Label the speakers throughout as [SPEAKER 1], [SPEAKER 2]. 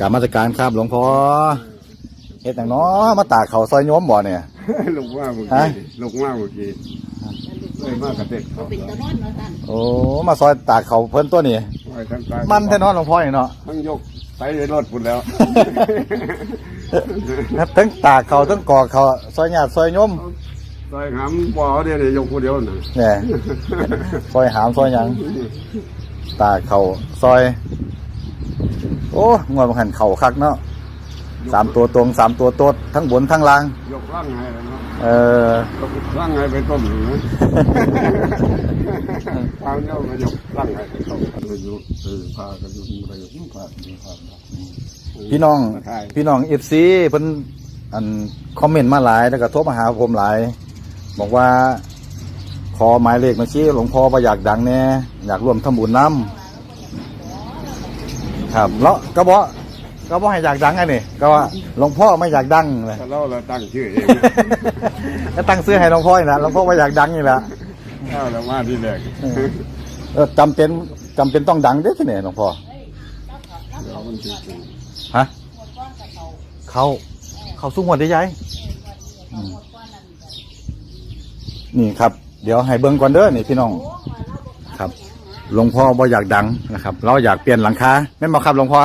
[SPEAKER 1] กรารมาตรการครับหลวงพ่อเฮ็ดหยังเนาะมาตากเขาวซอยโยมบ่เนี่ย
[SPEAKER 2] ลงว่าเมื่อ
[SPEAKER 1] ฮะ
[SPEAKER 2] กี้ลงว่าเมื่อกี้เลยมากกระเด็ดเขา
[SPEAKER 3] เป็นตะนอนเนาะท่าน
[SPEAKER 1] โอ้มาซอยตากเขาวเพิ่นตัวนี้
[SPEAKER 2] ไว้ทั้งตาย
[SPEAKER 1] มันแท้เนอนหลวงพ่อนี่เนาะ
[SPEAKER 2] ทั้งยกไปในรถพุ่นแล้ว
[SPEAKER 1] ครับทั้งตากเขาวทั้งกอกเขาวซอยญาติซอยโยม
[SPEAKER 2] ซอยหำบ่อเดียวนี่ยกผู้เดียวน่ะ
[SPEAKER 1] เนี่ยซอยหามซอยหยังตากเขาวซอย โอ้งวดมันหันเข่าคักเนาะสามตัวตรงสามตัวโตดทั้งบนทั้งล่าง
[SPEAKER 2] ยกร่างให้แล้วเนาะ
[SPEAKER 1] เออ
[SPEAKER 2] ยกร่างให้ไปต้มหนึ่งนะ ทางเจ้าก็ยกร่างให้ไปต้มก็อยู่เออพากันอยู่อะไรอยู่พาอยู่พา
[SPEAKER 1] พี่น้อง
[SPEAKER 2] มาถ่าย
[SPEAKER 1] พี่น้องเอฟซีเพิ่นอันคอมเมนต์มาหลายแล้วก็โทรมาหาผมหลาย บอกว่า ขอหมายเลขมาชี้หลวงพ่อว่าอยากดังแน่อยากร่วมทำบุญน้ำ ครับแล้วก็บอกก็บอกให้อยากดังไงนี่ก็ว่าหลวงพ่อไม่อยากดังเลย
[SPEAKER 2] ถ้าเราเราตั้งชื่อเอง
[SPEAKER 1] ก็ตั้งซื้อให้หลวงพ่อนี่แหละหลวงพ่อว่าอยากดังนี่แหละ
[SPEAKER 2] ถ้าเรามาที่แรก
[SPEAKER 1] เออจำเป็นจำเป็นต้องดังเด้อที่ไหนหลวงพ่อ
[SPEAKER 2] เดี๋ยวมันจะ
[SPEAKER 1] ฮะเขาเขาสู้หมดได้ยัยอืมนี่ครับ เดี๋ยวให้เบิ้งก่อนเด้อนี่พี่น้องครับ หลวงพ่อบ่อยากดังนะครับ เราอยากเปลี่ยนหลังคาแม่นบ่ครับหลวงพ่อ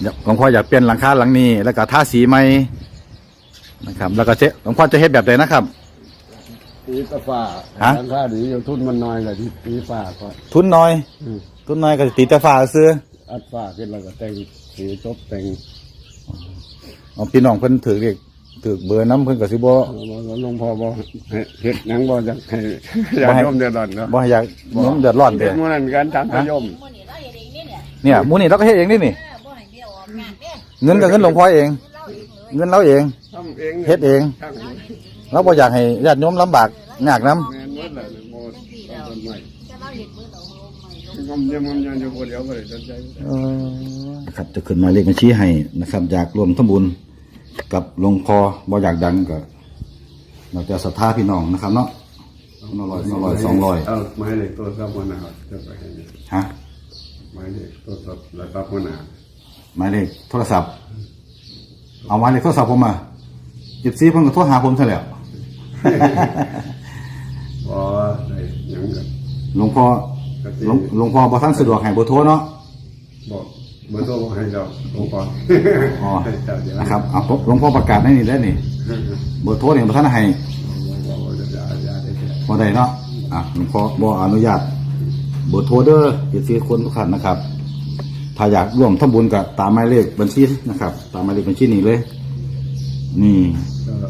[SPEAKER 1] เดี๋ยวหลวงพ่ออยากเปลี่ยนหลังคาหลังนี้ แล้วก็ทาสีใหม่นะครับ แล้วก็เจ๊หลวงพ่อจะเฮ็ดแบบใดนะครับ
[SPEAKER 2] ตีตะฟ้า
[SPEAKER 1] ฮะ
[SPEAKER 2] ทางค่าดีอยู่ทุนมันน้อยเลยที่ตีฟ้าก็
[SPEAKER 1] ทุนน้อย
[SPEAKER 2] อืม
[SPEAKER 1] ทุนน้อยก็ตีแต่ฟ้าซื้อ
[SPEAKER 2] อัดฟ้าขึ้นแล้วก็แต่งสีจบแต่ง
[SPEAKER 1] เอาพี่น้องเพิ่นถือเรียก ถือเบอร์น้ำเพิ่นก็สิบ่
[SPEAKER 2] หลวงพ่อบอกให้เฮ็ดหยังบ่จะให้อย่า
[SPEAKER 1] บ่ให้
[SPEAKER 2] โยมเดือดร้อนเนาะ
[SPEAKER 1] บ่ให้อยากน้องเดือดร้อน
[SPEAKER 2] เฮ็
[SPEAKER 1] เด้
[SPEAKER 2] ดมื้อนั้นกันถามพระโยม
[SPEAKER 3] มื้อนี้เราเฮ็ดเองนี่เนี่ย
[SPEAKER 1] เนี่ยหมูนี่เราก็เฮ็ดเองนี่นี่
[SPEAKER 3] เออบ่ให้เบี้ยวออกงานเด้
[SPEAKER 1] เงินก็เงินหลวงพ่อเอง
[SPEAKER 3] เราเองเลย
[SPEAKER 1] เงินเราเอง
[SPEAKER 2] ทำเอง
[SPEAKER 1] เฮ็ดเอง
[SPEAKER 2] ทั้ง
[SPEAKER 1] เราบ่อยากให้ญาติโยมลำบากยากนํ
[SPEAKER 2] แม่นหมดเลยโมต้นไม้
[SPEAKER 3] จะเราเฮ็ดมื้อเราลงใหม่ลง
[SPEAKER 2] งอมยมงอมยมอยู่คนเดียวบ่ได้สนใจ
[SPEAKER 1] ครับจะขึ้นหมายเลขบัญชีให้นะครับ อยากรวมทำบุญ กับหลวงพ่อบ่อยากดังก็เราจะศรัทธาพี่น้องนะครับเนาะคนละร้อยคนละร้อยสองร้อย
[SPEAKER 2] เอาหมายเลขตัวซับหัวหน้าจะไปให้นี่
[SPEAKER 1] ฮะ
[SPEAKER 2] หมายเลขตัวซับแล้วซับหัวหน้า
[SPEAKER 1] หมายเลขโทรศัพท์ เอาหมายเลขโทรศัพท์ผมมาหยิบซีเพิ่นก็โทรหาผมซะแล้ว
[SPEAKER 2] บ่ได้หยังกัน
[SPEAKER 1] หลวงพ่อหลวงหลวงพ่อบ่ทันสะดวกให้เบอร์โทรเนาะ
[SPEAKER 2] บอกเบอร์โทรให้เราหลวงพ่อ
[SPEAKER 1] อ๋อ
[SPEAKER 2] ให้เจ้าเดี๋ยว
[SPEAKER 1] นะครับเอาผมหลวงพ่อประกาศให้นี่ได้นี่เบอร์โทรเนี่ยบ่ทันให้
[SPEAKER 2] บอกว่าจะอย่าอย่าได้แค่
[SPEAKER 1] บ่ได้เนาะอะหลวงพ่อบ่อนุญาตเบอร์โทรเด้อเฮ็ดสิคนทุกท่านนะครับ ถ้าอยากร่วมทำบุญก็ตามหมายเลขบัญชีนะครับ ตามหมายเลขบัญชีนี้เลย นี่
[SPEAKER 2] ก็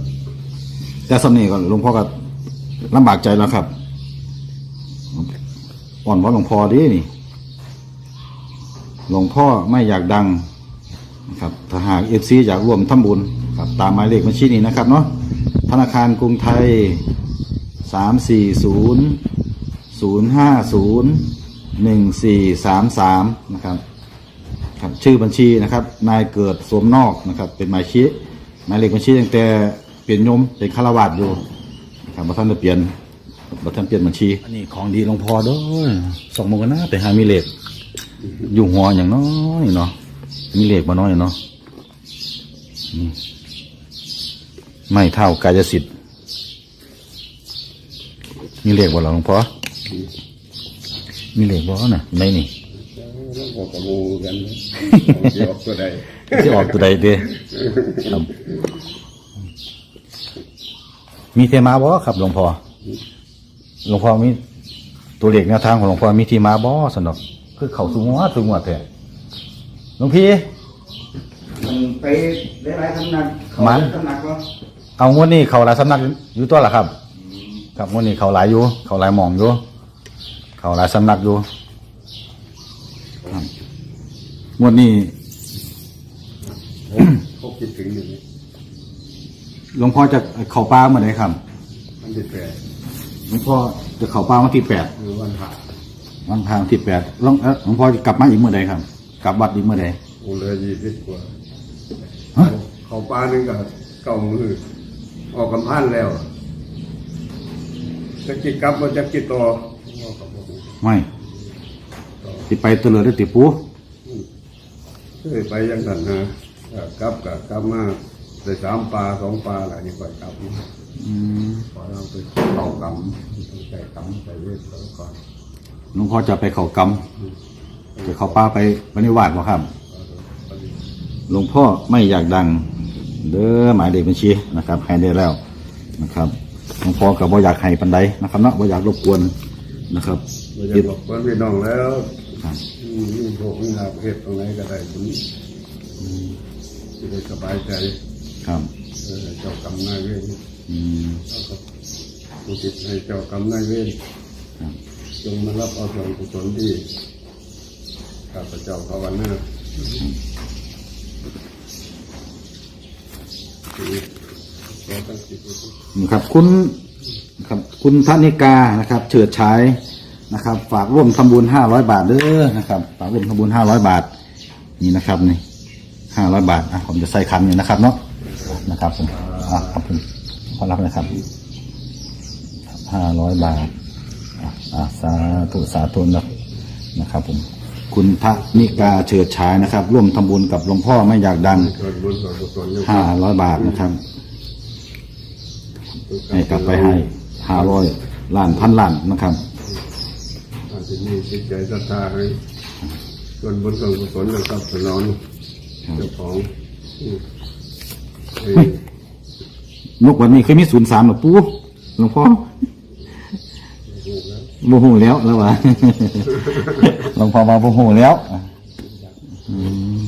[SPEAKER 1] แต่สำนี้ก็หลวงพ่อก็ลำบากใจแล้วครับอ่อนว่าหลวงพ่อดีนี่ หลวงพ่อไม่อยากดังนะครับถ้าหากเอฟซีอยากร่วมทำบุญครับตามหมายเลขบัญชีนี้นะครับเนาะธนาคารกรุงไทยสามสี่ศูนย์ศูนย์ห้าศูนย์หนึ่งสี่สามสามนะครับครับชื่อบัญชีนะครับนายเกิดสวมนอกนะครับ เป็นหมายชี้หมายเลขบัญชีตั้งแต่เปลี่ยนยมเป็นฆราวาสอยู่ครับบัท่านจะเปลี่ยนบัท่านเปลี่ยนบัญชี อันนี้ของดีหลวงพ่อเด้วยสองโมงกันนะไปหามีเลข อยู่หัวอย่างน้อยเนาะมีเลขมาน้อยเนาะไม่เท่ากายสิทธิ์มีเลขบ่ล่ะหลวงพ่อมีเลขบ่น่ะในนี่
[SPEAKER 2] แล้วก็กระมูกันเดี๋ยวตัวใด
[SPEAKER 1] ที่ออกตัวใดเด้มีเทมาบ่ครับหลวงพ่อหลวงพ่อมีตัวเลขแนวทางของหลวงพ่อมีที่มาบ่สนอก คือเขาสูงหัวสูงหัวแท้หลวงพี่
[SPEAKER 2] ไปหลายๆสำนัก
[SPEAKER 1] มัน
[SPEAKER 2] สำนักก็
[SPEAKER 1] เอางวดนี้เขาหลายสำนักอยู่ตัวละครับ ครับงวดนี้เขาหลายอยู่ เขาหลายหมองอยู่ เขาหลายสำนักอยู่ครับงวดนี้
[SPEAKER 2] เขาคิดถึงอยู่นี่
[SPEAKER 1] หลวงพ่อจะเข้าป่าเมื่อไหร่ครับ
[SPEAKER 2] มันติดแปร
[SPEAKER 1] หลวงพ่อจะเข้าป่าวันที่แปด
[SPEAKER 2] หรือวันผ่า
[SPEAKER 1] วันทางที่แปดหลวงเอ้อหลวงพ่อจะกลับมาอีกเมื่อใดครับ กลับวัดอีกเมื่อใด
[SPEAKER 2] โอ้เลยยี่สิบกว่า
[SPEAKER 1] ฮะ
[SPEAKER 2] เขาปลาหนึ่งกับเก่ามือ ออกกำพันแล้ว จะกิดกลับมาจะกิดต่อ
[SPEAKER 1] ไม่ติไปเตลิดได้ติปู
[SPEAKER 2] กเคยไปยังสันนะเอ่อกลับกับกลับมาได้สามปลาสองปลาอะไรนี่ก่อนกลับมา
[SPEAKER 1] อืม
[SPEAKER 2] พอเราไปเข้ากำต้องใส่กำใส่เวทก่อน
[SPEAKER 1] หลวงพ่อจะไปเขากำจะเขาป้าไปปฏิวัติบ่ครับ หลวงพ่อไม่อยากดัง เด้อหมายเลขบัญชีนะครับให้ได้แล้วนะครับหลวงพ่อกับบ่อยากให้ปันใดนะครับเนาะบ่อยากรบกวนนะครับ
[SPEAKER 2] เราจะบอกว่าพี่น้องแล้ว
[SPEAKER 1] ครับ
[SPEAKER 2] อืมมีโชคมีลาภเฮ็ดตรงไหนก็ได้บุญจะได้สบายใจ
[SPEAKER 1] ครับ
[SPEAKER 2] เออเจ้ากรรมนายเวร
[SPEAKER 1] อืม
[SPEAKER 2] แล้วก็อุทิศให้เจ้ากรรมนายเวร
[SPEAKER 1] ครับ
[SPEAKER 2] จงมารับเอาส่วนกุศลที่ข้าพเจ้าภาวนาที่ขอตั้งจิตไว้ที่
[SPEAKER 1] นะครับ คุณครับ คุณธนิกานะครับ เฉิดฉายนะครับ ฝากร่วมทำบุญห้าร้อยบาทเด้อนะครับ ฝากร่วมทำบุญห้าร้อยบาท นี่นะครับนี่ห้าร้อยบาทอะผมจะใส่คำอยู่นะครับเนาะนะครับผมอะขอบคุณขอรับนะครับห้าร้อยบาท อะอะสาธุสาธุนะนะครับผมคุณพระนิกาเฉิดฉายนะครับ ร่วมทำบุญกับหลวงพ่อไม่อยากดัง
[SPEAKER 2] ส่วนบุญส่วนกุศลอยู่
[SPEAKER 1] ห้าร้อยบาทนะครับให้กลับไปให้ห้าร้อยล้านพันล้านนะครับ
[SPEAKER 2] อาจจะมีจิตใจศรัทธาให้ส่วนบุญส่วนกุศลนะครับสนองเจ้าของอืมให้
[SPEAKER 1] นกวันนี้เคยมีศูนย์สามหรอปูหลวงพ่อ
[SPEAKER 2] ถูกแล้ว
[SPEAKER 1] หแล้วแล้ววะหลวงพ่อมาโมโหแล้วอืม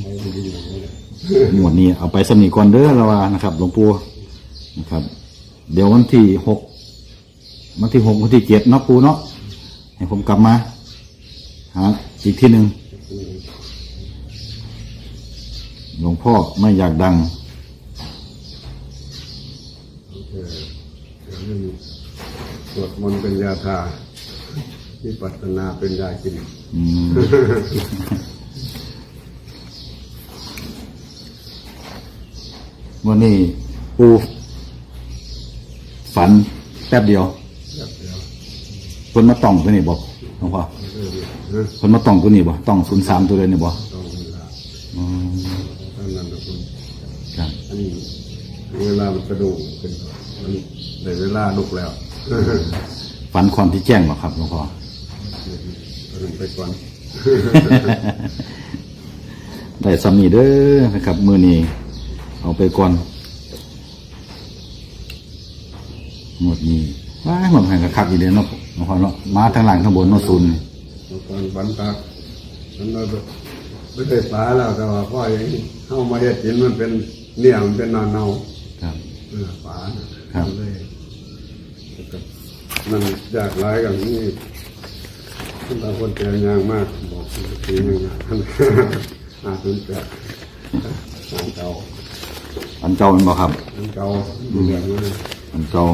[SPEAKER 2] ห
[SPEAKER 1] มวดนี้เอาไปสนิก่อนเด้อแล้วะนะครับหลวงปู่นะครับ เดี๋ยววันที่หกวันที่หกวันที่เจ็ดเนาะปูเนาะให้ผมกลับมาหาอีกที่หนึ่งหลวงพ่อไม่อยากดัง
[SPEAKER 2] เออเดี๋ยวนี้สวดมนต์เป็นยาทา วิปัสสนาเป็นยากิน
[SPEAKER 1] อืมวันนี้ปูฝันแป๊บเดียว
[SPEAKER 2] แบบเดียว
[SPEAKER 1] คนมาต้องตัวนี้บอกหลวงพ่อ
[SPEAKER 2] เออเออ
[SPEAKER 1] คนมาต้องตัวนี้บอกต้องศูนย์สามตัวเลยนี่บอก
[SPEAKER 2] ต้องเวลา
[SPEAKER 1] อืม
[SPEAKER 2] ท่านนั้นนะคุณ
[SPEAKER 1] ครับ
[SPEAKER 2] อันนี้เวลามันกระดูกขึ้นมันได้เวลาลุกแล้ว
[SPEAKER 1] ฝันความที่แจ้งบอกครับหลวงพ่อ
[SPEAKER 2] เอาลงไปก่อน
[SPEAKER 1] ได้สำนีเด้อนะครับมือนี้เอาไปก่อนหมดนี้ว้าหมดแห่งกระคักอีเดียเนาะหลวงพ่อเนาะมาทางหลังทางบนเนาะศูนย์
[SPEAKER 2] เอนบันตักมันเราไม่ได้ปลาแล้วแต่ว่าพ่อย่างเข้ามาเฮ็ดกินมันเป็นเนี่ยมันเป็นนอนเนา
[SPEAKER 1] ครับ
[SPEAKER 2] ปลาน่ะเลยแล้วก็มันยากหลายกันนี่ ท่านตาคนเจอยางมากบอกทีหนึงอะอาตุนแปดอันเก่า
[SPEAKER 1] อันเจ้ามันบอกครับ
[SPEAKER 2] อันเก่าอยู่เรื่องนั้น
[SPEAKER 1] อันเจ้า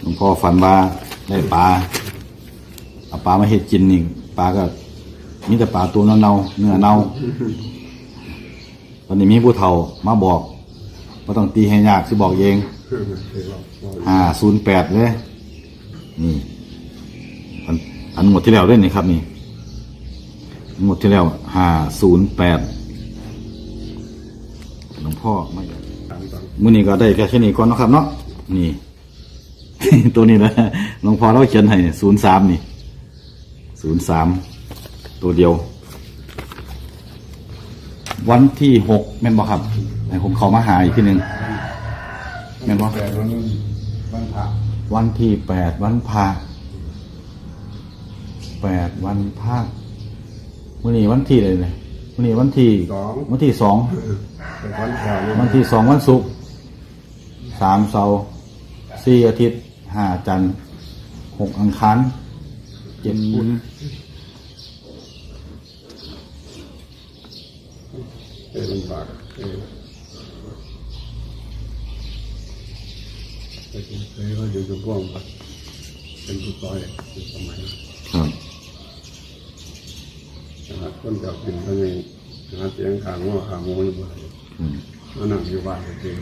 [SPEAKER 1] หลวงพ่อฝันว่าได้ปลาเอาปลามาเห็ดกินนี่ปลาก็มีแต่ปลาตัวเน่าๆเนื้อเน่าตอนนี้มีผู้เฒ่ามาบอกว่าต้องตีให้ยากสิบอกเอง
[SPEAKER 2] ที่เราบอก
[SPEAKER 1] ห้าศูนย์แปดเลยนี่อัน อันหมดที่แล้วด้วยนี่ครับนี่หมดที่แล้วห้าศูนย์แปดหลวงพ่อไม่
[SPEAKER 2] ตามตอน
[SPEAKER 1] มื่อนี้ก็ได้แค่แค่นี้ก่อนเนาะครับ เนาะนี่ ตัวนี้แหละหลวงพ่อเราเขียนให้ศูนย์สามนี่ศูนย์สามตัวเดียว วันที่หกแม่นบอกครับให้ผมเข้ามาหาอีกทีหนึ่งแม่นบอก
[SPEAKER 2] แต่วันนั้นวันพระ
[SPEAKER 1] วันที่แปดวันพระ แปดวันพระมื่อนี้วันที่อะไรเนี่ยมื่อนี้วันที่
[SPEAKER 2] สอง
[SPEAKER 1] วันที่สอง
[SPEAKER 2] แต่วันแถว
[SPEAKER 1] วันที่สองวันศุกร์สามเสาร์สี่อาทิตย์ห้าจันทร์หกอังคารเจ็ดพุธ
[SPEAKER 2] เป็นลำบากเออเคยเขาอยู่กับพวกมันเป็นผู้ซอยอยู่สมัย
[SPEAKER 1] ครับ
[SPEAKER 2] หาคนจับกินเขายังหาเสียงขางว่าขางโมอยู่บ้าน
[SPEAKER 1] อืม
[SPEAKER 2] มานั่งอยู่บ้านจริง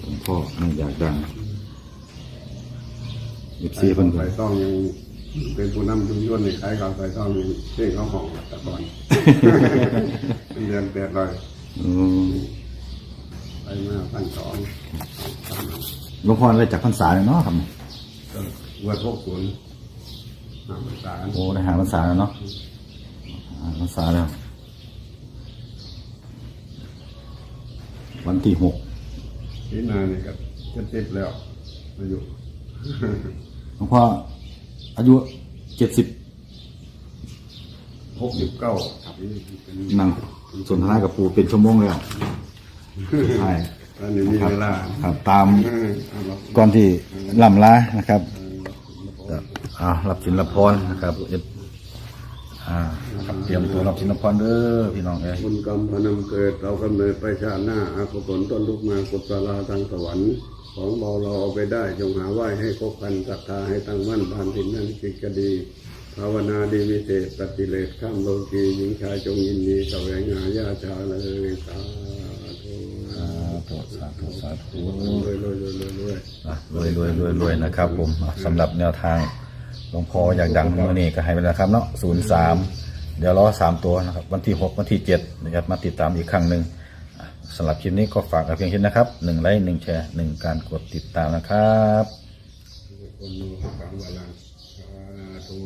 [SPEAKER 1] หลวงพ่อไม่อยากดังอีก
[SPEAKER 2] ๆ
[SPEAKER 1] สี่เพิ่น
[SPEAKER 2] ไป
[SPEAKER 1] ก็
[SPEAKER 2] ต้องยังเป็นผู้นำชุมชนในขายข้าวใส่ทองนี่เพ่งเขาห้องตะกอนเป็นเดือนแปดร้อย
[SPEAKER 1] อืม
[SPEAKER 2] ไปมาพันสอง
[SPEAKER 1] หลวงพ่อได้จากพรรษาเลยเนาะครับ
[SPEAKER 2] ก็วัดพวกศูนย์หาภาษา
[SPEAKER 1] โอ้ได้หาพรรษาแล้วเนาะหาพรรษาแล้ว วันที่หก
[SPEAKER 2] ที่นาเนี่ยก็จะติดแล้วอายุ
[SPEAKER 1] หลวงพ่ออายุเจ็ดสิบ
[SPEAKER 2] หกสิบเก้า
[SPEAKER 1] นั่งสนทนากับปู่เป็นชั่วโมงแล้วใช่
[SPEAKER 2] ตอนนี้มีเวลา
[SPEAKER 1] ครับตาม
[SPEAKER 2] เออเอาละ
[SPEAKER 1] ก่อนที่ล่ำลานะครับ อ่ารับสินรับพรนะครับเอ็ดอ่าครับเตรียมตัวรับสินรับพรเด้อพี่น้องเอ้ย
[SPEAKER 2] บุญกรรมพนำเกิดเรากำเนิดไปชาติหน้าอาภผลต้นลุกมากุศลาทางสวรรค์ ของเบาเราเอาไปได้จงหาไหว้ให้ครบพันศรัทธาให้ตั้งมั่นบานทินนั้นกิจกดีภาวนาดีวิเศษปฏิเลศข้ามโลกีหญิงชายจงยินดีแสวงหาญาชาเลยสาธุ
[SPEAKER 1] สาธุสาธุสาธุ
[SPEAKER 2] รวยรวยรวยรวยรวย
[SPEAKER 1] รวยรวยรวยนะครับผมสำหรับแนวทาง หลวงพ่ออยากดังเมื่อนี้ก็ให้ไปแล้วครับเนาะศูนย์สามเดี๋ยวรอสามตัวนะครับ วันที่หกวันที่เจ็ดนะครับมาติดตามอีกครั้งหนึ่งสำหรับคลิปนี้ก็ฝากกับเพียงแค่นนะครับหนึ่งไลค์หนึ่งแชร์หนึ่งการกดติดตามนะครับ
[SPEAKER 2] คนรู้ฟังวลังสาธุ